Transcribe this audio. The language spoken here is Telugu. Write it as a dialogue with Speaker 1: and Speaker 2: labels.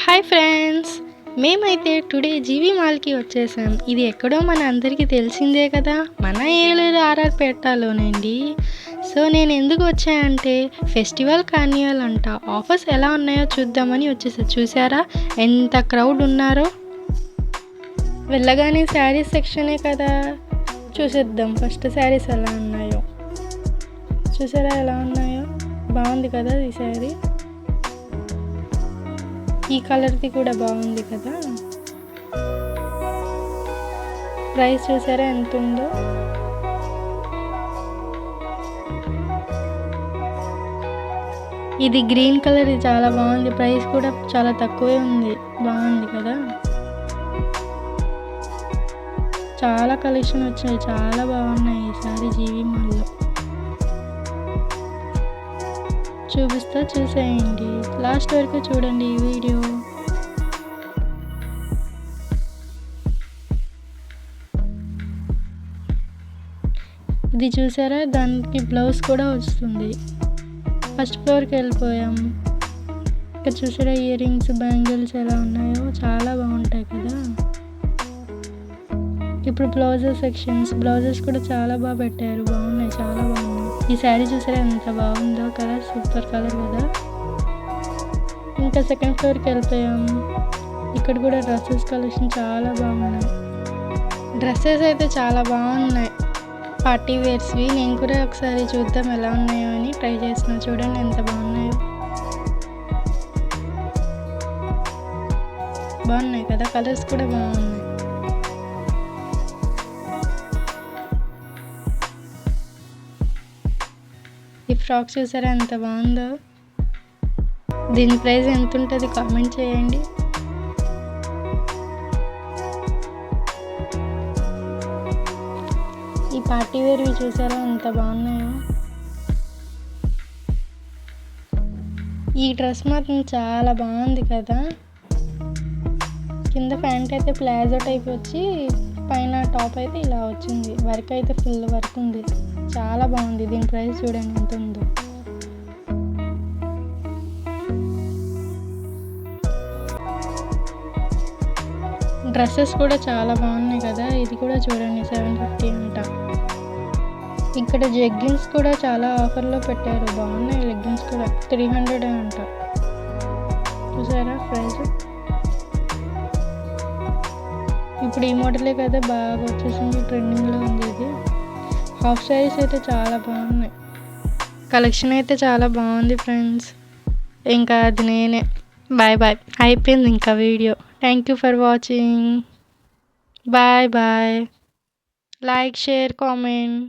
Speaker 1: హాయ్ ఫ్రెండ్స్ మేమైతే టుడే జీవి మాల్కి వచ్చేసాం. ఇది ఎక్కడో మన అందరికీ తెలిసిందే కదా మన ఏలూరు ఆర్ఆర్పేటలోనండి. సో నేను ఎందుకు వచ్చానంటే ఫెస్టివల్ కార్నివల్ అంట ఆఫర్స్ ఎలా ఉన్నాయో చూద్దామని వచ్చేసా. చూసారా ఎంత క్రౌడ్ ఉన్నారో. వెళ్ళగానే శారీస్ సెక్షనే కదా. చూసేద్దాం ఫస్ట్ శారీస్ ఎలా ఉన్నాయో. చూసారా ఎలా ఉన్నాయో? బాగుంది కదా ఈ శారీ. ఈ కలర్ది కూడా బాగుంది కదా. ప్రైస్ చూసారా ఎంత ఉందో? ఇది గ్రీన్ కలర్ చాలా బాగుంది. ప్రైస్ కూడా చాలా తక్కువే ఉంది. బాగుంది కదా. చాలా కలెక్షన్ వచ్చాయి చాలా బాగున్నాయి ఈసారి జీవి మాల్లో. చూపిస్తా చూసేయండి. లాస్ట్ వరకు చూడండి ఈ వీడియో. ఇది చూసారా? దానికి బ్లౌజ్ కూడా వస్తుంది. ఫస్ట్ ఫ్లోర్కి వెళ్ళిపోయాం. ఇక్కడ చూసారా ఇయర్ రింగ్స్ బ్యాంగిల్స్ ఎలా ఉన్నాయో? చాలా బాగుంటాయి కదా. ఇప్పుడు బ్లౌజెస్ సెక్షన్స్ బ్లౌజెస్ కూడా చాలా బాగా పెట్టారు. బాగున్నాయి. చాలా బాగున్నాయి. ఈ శారీ చూసారా ఎంత బాగుందో? కలర్ సూపర్ కలర్ కదా. ఇంకా సెకండ్ ఫ్లోర్కి వెళ్ళిపోయాము ఇక్కడ కూడా డ్రెస్సెస్ కలెక్షన్ చాలా బాగున్నాయి. డ్రెస్సెస్ అయితే చాలా బాగున్నాయి. పార్టీ వేర్స్వి నేను కూడా ఒకసారి చూద్దాం ఎలా ఉన్నాయో అని ట్రై చేసిన చూడండి ఎంత బాగున్నాయో. బాగున్నాయి కదా. కలర్స్ కూడా బాగున్నాయి. ఈ ఫ్రాక్ చూసారా ఎంత బాగుందో? దీని ప్రైస్ ఎంత ఉంటుంది కామెంట్ చేయండి. ఈ పార్టీ వేర్వి చూసారా ఎంత బాగున్నాయో? ఈ డ్రెస్ మాత్రం చాలా బాగుంది కదా? కింద ప్యాంట్ అయితే ప్లాజో టైప్ వచ్చి పైన టాప్ అయితే ఇలా వచ్చింది. వర్క్ అయితే ఫుల్ వర్క్ ఉంది. చాలా బాగుంది. దీని ప్రైస్ చూడండి ఎంత ఉందో. డ్రెస్సెస్ కూడా చాలా బాగున్నాయి కదా. ఇది కూడా చూడండి సెవెన్ ఫిఫ్టీ అంట. ఇక్కడ జెగ్గిన్స్ కూడా చాలా ఆఫర్లో పెట్టారు. బాగున్నాయి లెగ్గిన్స్ కూడా. త్రీ హండ్రెడ్ అంట. చూసారా ప్రైస్? ఇప్పుడు ఈ మోడలే కదా. బాగా వచ్చేసింది. ట్రెండింగ్లో ఉంది ఇది. హాఫ్ శారీస్ అయితే చాలా బాగున్నాయి. కలెక్షన్ అయితే చాలా బాగుంది ఫ్రెండ్స్ ఇంకా అది నేనే. బాయ్ బాయ్ అయిపోయింది ఇంకా video thank you for watching bye bye like share comment